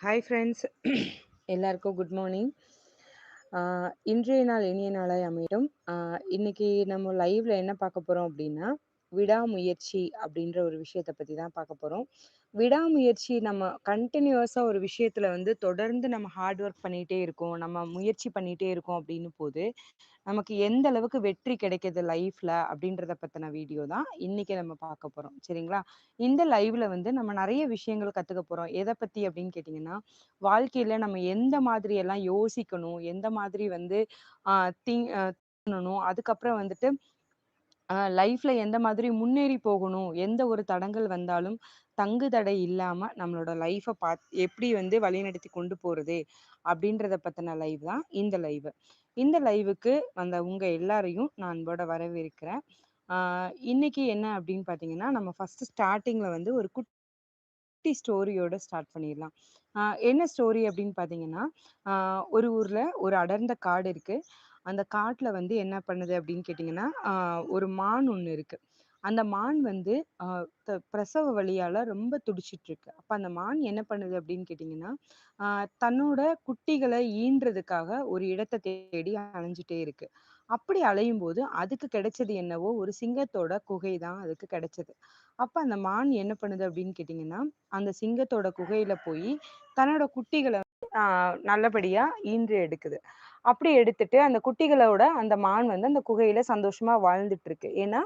Hi friends எல்லாருக்கும் good morning இன்றைய நாள் இனிய நாளாய் அமையும் இன்னைக்கு நம்ம லைவ்ல என்ன பார்க்க போகிறோம் அப்படின்னா விடாமுயற்சி அப்படின்ற ஒரு விஷயத்தை பற்றி தான் பார்க்க போறோம். விடாமுயற்சி நம்ம கண்டினியூஸாக ஒரு விஷயத்துல வந்து தொடர்ந்து நம்ம ஹார்ட் ஒர்க் பண்ணிட்டே இருக்கோம் நம்ம முயற்சி பண்ணிட்டே இருக்கோம் அப்படின்னு போது நமக்கு எந்த அளவுக்கு வெற்றி கிடைக்குது லைஃப்ல அப்படின்றத பத்தின வீடியோ தான் இன்னைக்கு நம்ம பார்க்க போறோம். சரிங்களா? இந்த லைவ்ல வந்து நம்ம நிறைய விஷயங்கள் கத்துக்க போறோம். எதை பத்தி அப்படின்னு கேட்டிங்கன்னா வாழ்க்கையில நம்ம எந்த மாதிரி எல்லாம் யோசிக்கணும் எந்த மாதிரி வந்து ஆஹ் திங் பண்ணணும் அதுக்கப்புறம் வந்துட்டு லைஃப்ல எந்த மாதிரி முன்னேறி போகணும் எந்த ஒரு தடங்கள் வந்தாலும் தங்கு தடை இல்லாம நம்மளோட லைஃப்பை பாத் எப்படி வந்து வழிநடத்தி கொண்டு போறது அப்படின்றத பத்தின லைவ் தான் இந்த லைவ். இந்த லைவுக்கு வந்த உங்க எல்லாரையும் நான் அன்போட வரவேற்கிறேன். இன்னைக்கு என்ன அப்படின்னு பாத்தீங்கன்னா நம்ம ஃபர்ஸ்ட் ஸ்டார்டிங்ல வந்து ஒரு குட்டி ஸ்டோரியோட ஸ்டார்ட் பண்ணிடலாம். என்ன ஸ்டோரி அப்படின்னு பாத்தீங்கன்னா ஒரு ஊர்ல ஒரு அடர்ந்த காடு இருக்கு. அந்த காட்டுல வந்து என்ன பண்ணுது அப்படின்னு கேட்டிங்கன்னா ஒரு மான் ஒன்று இருக்கு. அந்த மான் வந்து பிரசவ வழியால் ரொம்ப துடிச்சிட்டு இருக்கு அப்ப அந்த மான் என்ன பண்ணுது அப்படின்னு கேட்டிங்கன்னா ஆஹ் தன்னோட குட்டிகளை ஈன்றதுக்காக ஒரு இடத்தை தேடி அலைஞ்சிட்டே இருக்கு. அப்படி அலையும் போது அதுக்கு கிடைச்சது என்னவோ ஒரு சிங்கத்தோட குகை தான் அதுக்கு கிடைச்சது. அப்ப அந்த மான் என்ன பண்ணுது அப்படின்னு கேட்டிங்கன்னா அந்த சிங்கத்தோட குகையில போய் தன்னோட குட்டிகளை நல்லபடியாக நல்லபடியா ஈன்று எடுக்குது அப்படி எடுத்துட்டு அந்த குட்டிகளோட அந்த மான் வந்து அந்த குகையில சந்தோஷமா வாழ்ந்துட்டு இருக்கு ஏன்னா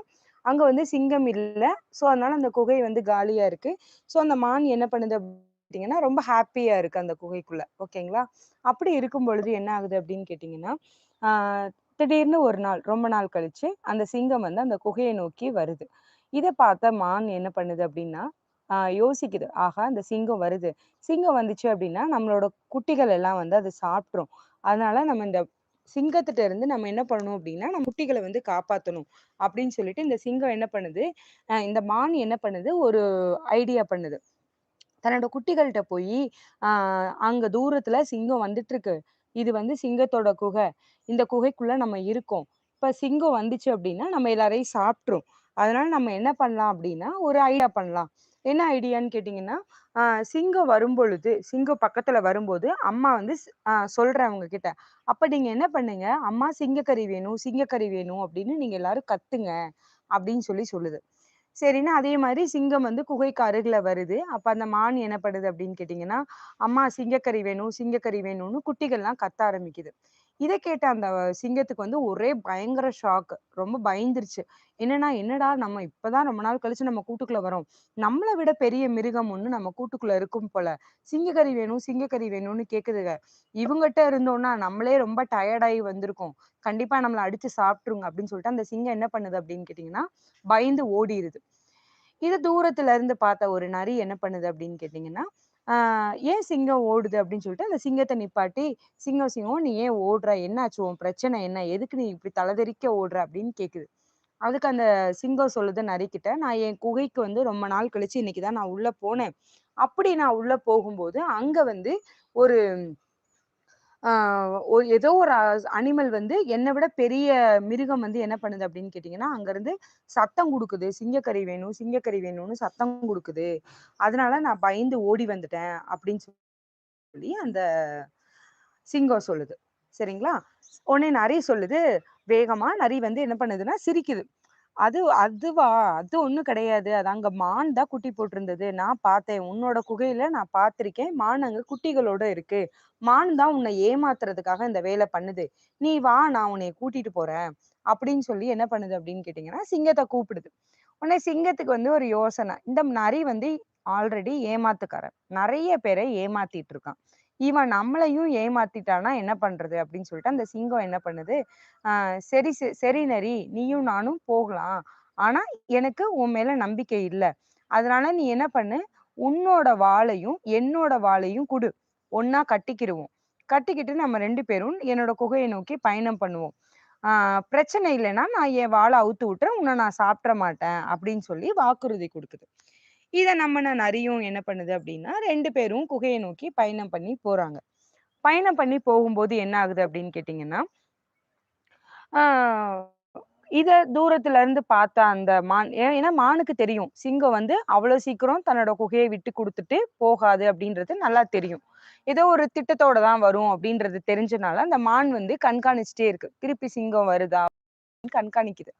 அங்க வந்து சிங்கம் இல்ல. சோ அதனால அந்த குகை வந்து காலியா இருக்கு. சோ அந்த மான் என்ன பண்ணுது அப்படின்னா ரொம்ப ஹாப்பியா இருக்கு அந்த குகைக்குள்ள. ஓகேங்களா? அப்படி இருக்கும் பொழுது என்ன ஆகுது அப்படின்னு கேட்டீங்கன்னா ஆஹ் திடீர்னு ஒரு நாள் ரொம்ப நாள் கழிச்சு அந்த சிங்கம் வந்து அந்த குகையை நோக்கி வருது. இதை பார்த்த மான் என்ன பண்ணுது அப்படின்னா ஆஹ் யோசிக்குது. ஆகா அந்த சிங்கம் வருது. சிங்கம் வந்துச்சு அப்படின்னா நம்மளோட குட்டிகள் எல்லாம் வந்து அது சாப்பிட்ரும் அதனால நம்ம இந்த சிங்கத்திட்ட இருந்து நம்ம என்ன பண்ணணும் அப்படின்னா நம்ம குட்டிகளை வந்து காப்பாத்தணும் அப்படின்னு சொல்லிட்டு இந்த சிங்கம் என்ன பண்ணுது? இந்த மான் என்ன பண்ணுது? ஒரு ஐடியா பண்ணுது. தன்னோட குட்டிகள்கிட்ட போய் ஆஹ் அங்க தூரத்துல சிங்கம் வந்துட்டு இருக்கு இது வந்து சிங்கத்தோட குகை. இந்த குகைக்குள்ள நம்ம இருக்கோம். இப்ப சிங்கம் வந்துச்சு அப்படின்னா நம்ம எல்லாரையும் சாப்பிட்ரும் அதனால நம்ம என்ன பண்ணலாம் அப்படின்னா ஒரு ஐடியா பண்ணலாம். என்ன ஐடியான்னு கேட்டிங்கன்னா ஆஹ் சிங்கம் வரும்பொழுது சிங்கம் பக்கத்துல வரும்போது அம்மா வந்து சொல்கிறேன் ஆஹ் சொல்றேன் அவங்க கிட்ட அப்ப நீங்க என்ன பண்ணுங்க அம்மா சிங்கக்கறி வேணும் சிங்கக்கறி வேணும் அப்படின்னு நீங்க எல்லாரும் கத்துங்க அப்படின்னு சொல்லி சொல்லுது. சரின்னு அதே மாதிரி சிங்கம் வந்து குகைக்கு அருகில் வருது. அப்ப அந்த மான் என்ன பண்ணுது அப்படின்னு கேட்டிங்கன்னா அம்மா சிங்கக்கறி வேணும் சிங்கக்கறி வேணும்னு குட்டிகள்லாம் கத்த ஆரம்பிக்குது. இதை கேட்ட அந்த சிங்கத்துக்கு வந்து ஒரே பயங்கர ஷாக் ரொம்ப பயந்துருச்சு. என்னன்னா என்னடா நம்ம இப்பதான் ரொம்ப நாள் கழிச்சு நம்ம கூட்டுக்குள்ள வரோம். நம்மளை விட பெரிய மிருகம் ஒண்ணு நம்ம கூட்டுக்குள்ள இருக்கும் போல. சிங்கக்கறி வேணும் சிங்கக்கறி வேணும்னு கேக்குதுங்க இவங்ககிட்ட இருந்தோம்னா நம்மளே ரொம்ப டயர்டாகி வந்திருக்கோம். கண்டிப்பா நம்மளை அடிச்சு சாப்பிட்டுருங்க அப்படின்னு சொல்லிட்டு அந்த சிங்கம் என்ன பண்ணுது அப்படின்னு கேட்டிங்கன்னா பயந்து ஓடிடுது இது தூரத்துல இருந்து பார்த்த ஒரு நரி என்ன பண்ணுது அப்படின்னு கேட்டிங்கன்னா ஏன் சிங்கம் ஓடுது அப்படின்னு சொல்லிட்டு அந்த சிங்கத்தை நிப்பாட்டி சிங்கம் சிங்கம் நீ ஏன் ஓடுற? என்னாச்சு? உன் பிரச்சனை என்ன? எதுக்கு நீ இப்படி தலைதெறிக்க ஓடுற? அப்படின்னு கேக்குது. அதுக்கு அந்த சிங்கம் சொல்லுது நரிக்கிட்ட நான் என் குகைக்கு வந்து ரொம்ப நாள் கழிச்சு இன்னைக்குதான் நான் உள்ள போனேன். அப்படி நான் உள்ள போகும்போது அங்க வந்து ஒரு ஒரு ஏதோ ஒரு அனிமல் வந்து என்னை விட பெரிய மிருகம் வந்து என்ன பண்ணுது அப்படின்னு கேட்டிங்கன்னா அங்கேருந்து சத்தம் கொடுக்குது. சிங்கக்கறி வேணும் சிங்கக்கறி வேணும்னு சத்தம் கொடுக்குது. அதனால நான் பயந்து ஓடி வந்துட்டேன் அப்படின்னு சொல்லி அந்த சிங்கம் சொல்லுது. சரிங்களா? உடனே நரி சொல்லுது வேகமா நரி வந்து என்ன பண்ணுதுன்னா சிரிக்குது. அது அதுவா? அது ஒண்ணும் கிடையாது. அது அங்க மான் தான் குட்டி போட்டிருந்தது. நான் பார்த்தேன். உன்னோட குகையில நான் பார்த்திருக்கேன். மான் அங்க குட்டிகளோட இருக்கு. மான் தான் உன்னை ஏமாத்துறதுக்காக இந்த வேலை பண்ணுது. நீ வா நான் உன்னை கூட்டிட்டு போறேன். அப்படின்னு சொல்லி என்ன பண்ணுது அப்படின்னு கேட்டீங்கன்னா சிங்கத்தை கூப்பிடுது. உடனே சிங்கத்துக்கு வந்து ஒரு யோசனை. இந்த நரி வந்து ஆல்ரெடி ஏமாத்துக்காரன். நிறைய பேரை ஏமாத்திட்டு இருக்கான். இவன் நம்மளையும் ஏமாத்திட்டானா என்ன பண்றது? அப்படின்னு சொல்லிட்டு அந்த சிங்கம் என்ன பண்ணுது? ஆஹ் சரி சரி சரி நரி நீயும் நானும் போகலாம். ஆனா எனக்கு உன் மேல நம்பிக்கை இல்லை. அதனால நீ என்ன பண்ணு? உன்னோட வாளையும் என்னோட வாளையும் குடு. ஒன்னா கட்டிக்கிடுவோம் கட்டிக்கிட்டு நம்ம ரெண்டு பேரும் என்னோட குகையை நோக்கி பயணம் பண்ணுவோம். ஆஹ் பிரச்சனை இல்லைன்னா நான் என் வாளை அவுத்து விட்டுறேன். உன்னை நான் சாப்பிட மாட்டேன். அப்படின்னு சொல்லி வாக்குறுதி கொடுக்குது. இதை நம்ம நரியும் என்ன பண்ணுது அப்படின்னா ரெண்டு பேரும் குகையை நோக்கி பயணம் பண்ணி போறாங்க. பயணம் பண்ணி போகும்போது என்ன ஆகுது அப்படின்னு கேட்டிங்கன்னா ஆஹ் இத தூரத்துல இருந்து பார்த்த அந்த மான் ஏன்னா மானுக்கு தெரியும். சிங்கம் வந்து அவ்வளவு சீக்கிரம் தன்னோட குகையை விட்டு கொடுத்துட்டு போகாது அப்படின்றது நல்லா தெரியும். ஏதோ ஒரு திட்டத்தோட தான் வரும் அப்படின்றது தெரிஞ்சனால அந்த மான் வந்து கண்காணிச்சுட்டே இருக்கு. திருப்பி சிங்கம் வருதா? கண்காணிக்குது.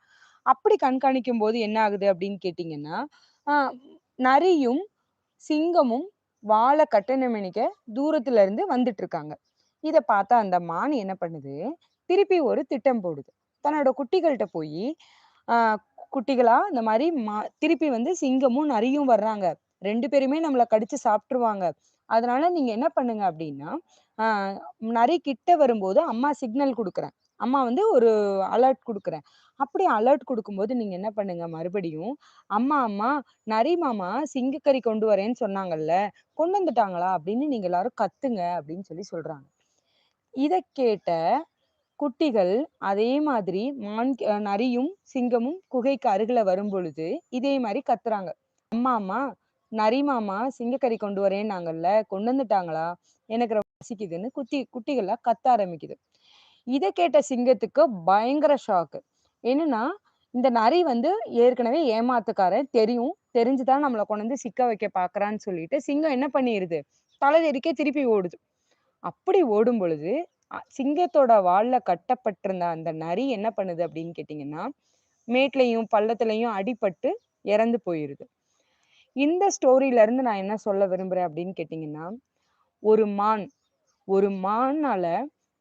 அப்படி கண்காணிக்கும் போது என்ன ஆகுது அப்படின்னு கேட்டீங்கன்னா ஆஹ் நரியும் சிங்கமும் வாழை கட்டணமணிக்க தூரத்துல இருந்து வந்துட்டு இருக்காங்க இத பார்த்தா அந்த மான் என்ன பண்ணுது? திருப்பி ஒரு திட்டம் போடுது. தன்னோட குட்டிகள்கிட்ட போய் ஆஹ் குட்டிகளா இந்த மாதிரி மா திருப்பி வந்து சிங்கமும் நரியும் வர்றாங்க. ரெண்டு பேருமே நம்மளை கடிச்சு சாப்பிட்டுருவாங்க. அதனால நீங்க என்ன பண்ணுங்க அப்படின்னா ஆஹ் நரி கிட்ட வரும்போது அம்மா சிக்னல் கொடுக்குறேன். அம்மா வந்து ஒரு அலர்ட் கொடுக்குறேன். அப்படி அலர்ட் கொடுக்கும்போது நீங்க என்ன பண்ணுங்க? மறுபடியும் அம்மா அம்மா நரி மாமா சிங்கக்கறி கொண்டு வரேன்னு சொன்னாங்கல்ல கொண்டு வந்துட்டாங்களா? அப்படின்னு நீங்க எல்லாரும் கத்துங்க. அப்படின்னு சொல்லி சொல்றாங்க. இதை கேட்ட குட்டிகள் அதே மாதிரி மான் நரியும் சிங்கமும் குகைக்கு அருகில வரும்பொழுது இதே மாதிரி கத்துறாங்க. அம்மா அம்மா நரி மாமா சிங்கக்கறி கொண்டு வரேன்னாங்கல்ல கொண்டு வந்துட்டாங்களா? எனக்கு ரொம்ப பசிக்குதுன்னு குட்டி குட்டிகள்லாம் கத்த ஆரம்பிக்குது. இதை கேட்ட சிங்கத்துக்கு பயங்கர ஷாக்கு என்னன்னா இந்த நரி வந்து ஏற்கனவே ஏமாத்துக்காரன் தெரியும் தெரிஞ்சுதான் நம்மளை கொண்டு வந்து சிக்க வைக்க பாக்குறான்னு சொல்லிட்டு சிங்கம் என்ன பண்ணிடுது தலைதெறிக்கே திருப்பி ஓடுது. அப்படி ஓடும் பொழுது சிங்கத்தோட வால்ல கட்டப்பட்டிருந்த அந்த நரி என்ன பண்ணுது அப்படின்னு கேட்டீங்கன்னா மேட்லையும் பள்ளத்துலையும் அடிபட்டு இறந்து போயிருது. இந்த ஸ்டோரியில இருந்து நான் என்ன சொல்ல விரும்புறேன் அப்படின்னு கேட்டீங்கன்னா ஒரு மான் ஒரு மானால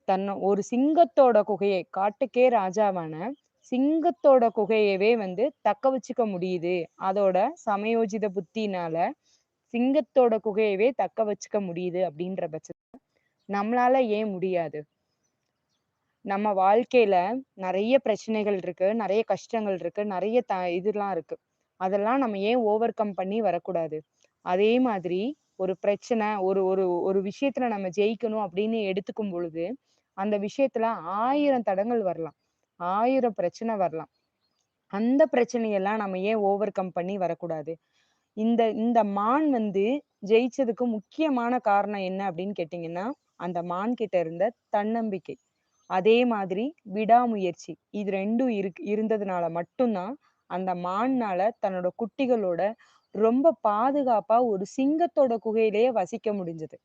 தன்னை ஒரு சிங்கத்தோட குகையை காட்டுக்கே ராஜாவான சிங்கத்தோட குகையவே வந்து தக்க வச்சுக்க முடியுது. அதோட சமயோஜித புத்தினால சிங்கத்தோட குகையவே தக்க வச்சுக்க முடியுது அப்படின்ற பட்சத்துல நம்மளால ஏன் முடியாது? நம்ம வாழ்க்கையில நிறைய பிரச்சனைகள் இருக்கு நிறைய கஷ்டங்கள் இருக்கு நிறைய த இதெல்லாம் இருக்கு. அதெல்லாம் நம்ம ஏன் ஓவர் கம் பண்ணி வரக்கூடாது? அதே மாதிரி ஒரு பிரச்சனை ஒரு ஒரு ஒரு விஷயத்துல நம்ம ஜெயிக்கணும் அப்படின்னு எடுத்துக்கும் பொழுது அந்த விஷயத்துல ஆயிரம் தடங்கள் வரலாம். ஆயிரம் பிரச்சனை வரலாம். அந்த பிரச்சனையெல்லாம் நம்ம ஏன் ஓவர் கம் பண்ணி வரக்கூடாது? இந்த இந்த மான் வந்து ஜெயிச்சதுக்கு முக்கியமான காரணம் என்ன அப்படின்னு கேட்டீங்கன்னா அந்த மான் கிட்ட இருந்த தன்னம்பிக்கை. அதே மாதிரி விடாமுயற்சி. இது ரெண்டும் இருக் இருந்ததுனால மட்டும்தான் அந்த மான்னால தன்னோட குட்டிகளோட ரொம்ப பாதுகாப்பா ஒரு சிங்கத்தோட குகையிலேயே வசிக்க முடிஞ்சது.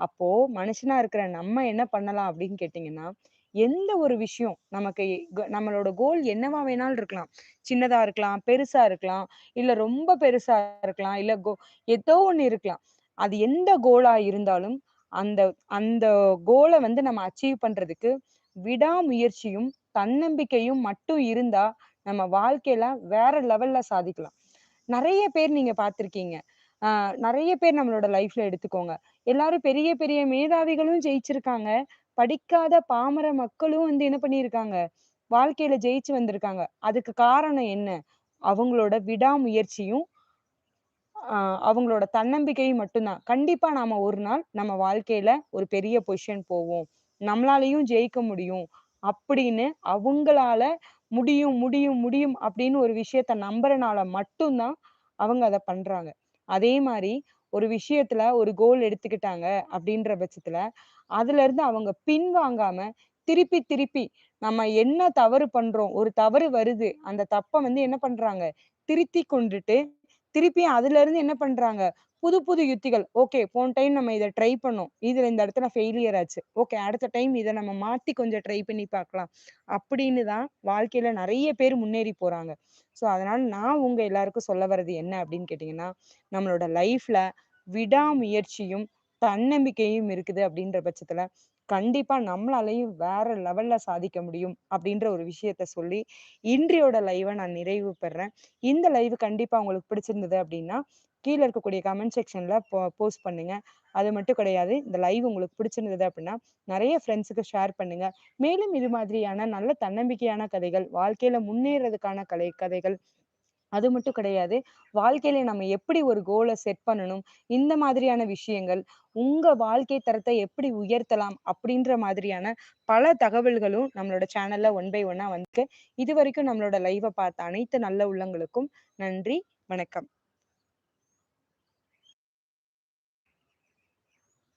அப்போ மனுஷனா இருக்கிற நம்ம என்ன பண்ணலாம் அப்படின்னு கேட்டீங்கன்னா எந்த ஒரு விஷயம் நமக்கு நம்மளோட கோல் என்னவா வேணாலும் இருக்கலாம். சின்னதா இருக்கலாம் பெருசா இருக்கலாம் இல்ல ரொம்ப பெருசா இருக்கலாம் இல்ல கோ ஏதோ ஒண்ணு இருக்கலாம். அது எந்த கோலா இருந்தாலும் அந்த அந்த கோலை வந்து நம்ம அச்சீவ் பண்றதுக்கு விடாமுயற்சியும் தன்னம்பிக்கையும் மட்டும் இருந்தா நம்ம வாழ்க்கையில வேற லெவல்ல சாதிக்கலாம். நிறைய பேர் நீங்க பார்த்திருக்கீங்க. ஆஹ் நிறைய பேர் நம்மளோட லைஃப்ல எடுத்துக்கோங்க. எல்லாரும் பெரிய பெரிய மேதாவிகளும் ஜெயிச்சிருக்காங்க. படிக்காத பாமர மக்களும் வந்து என்ன பண்ணியிருக்காங்க? வாழ்க்கையில ஜெயிச்சு வந்திருக்காங்க. அதுக்கு காரணம் என்ன? அவங்களோட விடாமுயற்சியும் ஆஹ் அவங்களோட தன்னம்பிக்கையும் மட்டும்தான். கண்டிப்பா நாம ஒரு நாள் நம்ம வாழ்க்கையில ஒரு பெரிய பொசிஷன் போவோம். நம்மளாலையும் ஜெயிக்க முடியும். அப்படின்னு அவங்களால முடியும் முடியும் முடியும் அப்படின்னு ஒரு விஷயத்த நம்புறனால மட்டும்தான் அவங்க அதை பண்றாங்க. அதே மாதிரி ஒரு விஷயத்துல ஒரு கோல் எடுத்துக்கிட்டாங்க அப்படின்ற பட்சத்துல அதுல இருந்து அவங்க பின்வாங்காம திருப்பி திருப்பி நம்ம என்ன தவறு பண்றோம் ஒரு தவறு வருது அந்த தப்ப வந்து என்ன பண்றாங்க? திருத்தி கொண்டுட்டு திருப்பி அதுல இருந்து என்ன பண்றாங்க? புது புது யுத்திகள். ஓகே போன டைம் நம்ம இதை ட்ரை பண்ணோம். இதுல இந்த இடத்துல ஃபெயிலியர் ஆச்சு. ஓகே அடுத்த டைம் இதை நம்ம மாத்தி கொஞ்சம் ட்ரை பண்ணி பார்க்கலாம். அப்படின்னு தான் வாழ்க்கையில நிறைய பேர் முன்னேறி போறாங்க. ஸோ அதனால நான் உங்க எல்லாருக்கும் சொல்ல வர்றது என்ன அப்படின்னு கேட்டீங்கன்னா நம்மளோட லைஃப்ல விடாமுயற்சியும் தன்னம்பிக்கையும் இருக்குது அப்படின்ற பட்சத்துல கண்டிப்பா நம்மளாலையும் வேற லெவல்ல சாதிக்க முடியும் அப்படின்ற ஒரு விஷயத்த சொல்லி இன்றையோட லைவை நான் நிறைவு பெறேன். இந்த லைவ் கண்டிப்பா உங்களுக்கு பிடிச்சிருந்தது அப்படின்னா கீழே இருக்கக்கூடிய கமெண்ட் செக்ஷன்ல போ போஸ்ட் பண்ணுங்க. அது மட்டும் கிடையாது இந்த லைவ் உங்களுக்கு பிடிச்சிருந்தது அப்படின்னா நிறைய ஃப்ரெண்ட்ஸுக்கு ஷேர் பண்ணுங்க. மேலும் இது மாதிரியான நல்ல தன்னம்பிக்கையான கதைகள் வாழ்க்கையில முன்னேறதுக்கான கலை கதைகள் அது மட்டும் கிடையாது. வாழ்க்கையில நம்ம எப்படி ஒரு கோலை செட் பண்ணணும்? இந்த மாதிரியான விஷயங்கள் உங்க வாழ்க்கை தரத்தை எப்படி உயர்த்தலாம்? அப்படின்ற மாதிரியான பல தகவல்களும் நம்மளோட சேனல்ல ஒன் பை ஒன்னா வந்து இது வரைக்கும் நம்மளோட லைவை பார்த்த அனைத்து நல்ல உள்ளங்களுக்கும் நன்றி வணக்கம்.